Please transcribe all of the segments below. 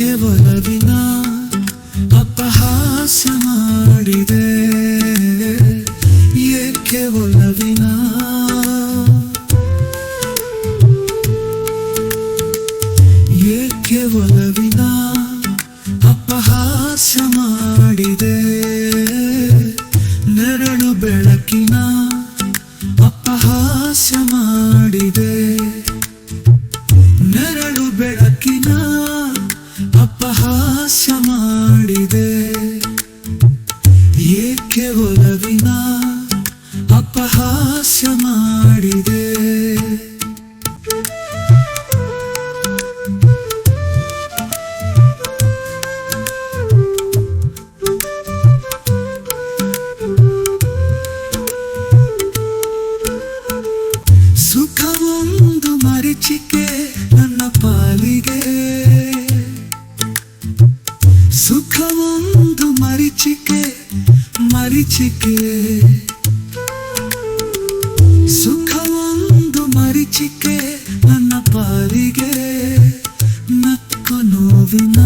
ಕೇವಲ ದಿನ ಅಪಹಾಸ ಮಾಡಿದೆ. ಏಕೆ ಒಲವಿನ ಏಕೆ ದಿನ ಅಪಹಾಸ ಮಾಡಿದೆ. ಅಪಹಾಸ್ಯ ಮಾಡಿದೆ ಸುಖವೊಂದು ಮರಿಚಿಕೆ ನನ್ನ ಪಾಲಿಗೆ. ಸುಖವೊಂದು ಮರಿಚಿಕೆ ಮರಿಚಿಕೆ. ಸುಖವೊಂದು ಮರಿಚಿಕೆ ನನ್ನ ಪಾಲಿಗೆ ನಕ್ಕು ನೋವಿನ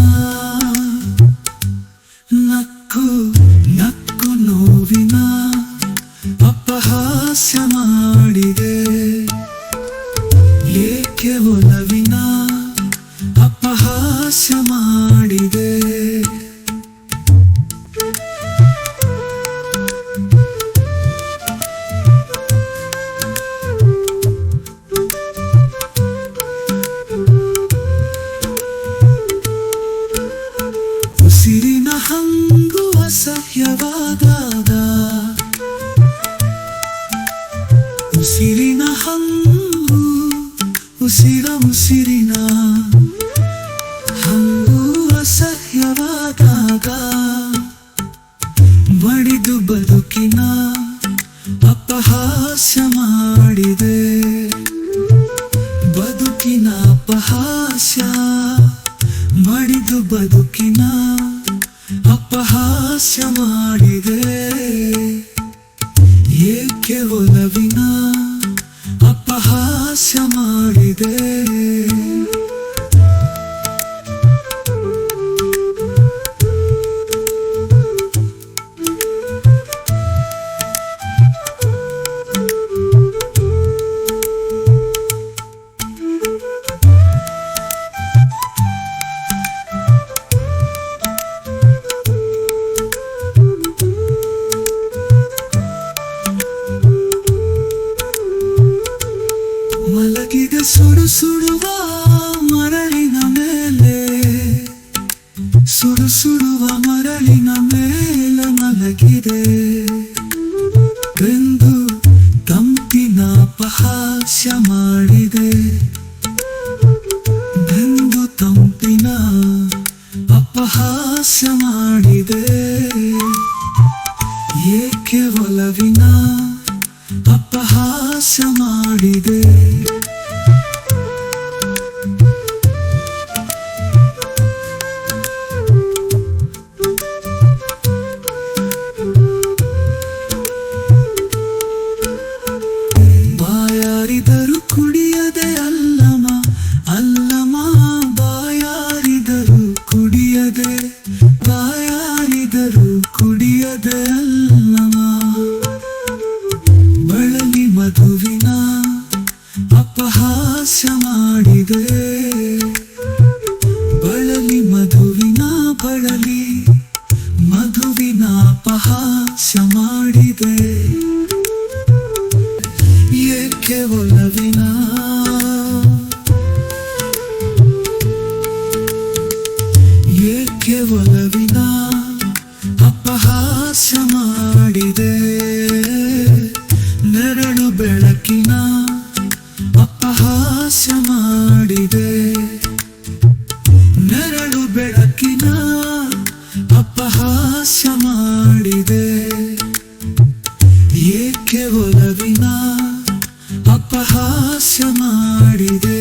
ಅಸಹ್ಯವಾದಾಗ ಉಸಿರಿನ ಹಂಗು, ಉಸಿರ ಉಸಿರಿನ ಹಂಗು ಅಸಹ್ಯವಾದಾಗ ಬಡಿದು ಬದುಕಿನ ಅಪಹಾಸ್ಯ ಮಾಡಿದೆ. ಬದುಕಿನ ಅಪಹಾಸ್ಯ, ಮಡಿದು ಬದುಕಿನ ಮಾಡಿದೆ ಏಕೆ ಒಲವಿನ ಸುಡು ಸುಡುವ ಮರಳಿನ ಮೇಲೆ. ಸುಡು ಸುಡುವ ಮರಳಿನ ಮೇಲೆ ಮಲಗಿದೆ. ಬೆಂದು ತಂಪಿನ ಅಪಹಾಸ್ಯ ಮಾಡಿದೆ. ಬೆಂದು ತಂಪಿನ ಅಪಹಾಸ್ಯ ಮಾಡಿದೆ. ಏಕೆ ಒಲವಿನ ಅಪಹಾಸ್ಯ ಮಾಡಿದೆ? ಬಳಲಿ ಮಧುವಿನ ಅಪಹಾಸ್ಯ ಮಾಡಿದೆ. ಬಳಲಿ ಮಧುವಿನ ಬಳಲಿ ಮಧುವಿನ ಅಪಹಾಸ್ಯ ಮಾಡಿದೆ. ಏಕೆ ಅಪಹಾಸ್ಯ ಮಾಡಿದೆ ನೆರಳು ಬೆಳಕಿನ ಅಪಹಾಸ್ಯ ಮಾಡಿದೆ ನೆರಳು ಬೆಳಕಿನ ಅಪಹಾಸ್ಯ ಮಾಡಿದೆ ಏಕೆ ಒಲವಿನ ಅಪಹಾಸ್ಯ ಮಾಡಿದೆ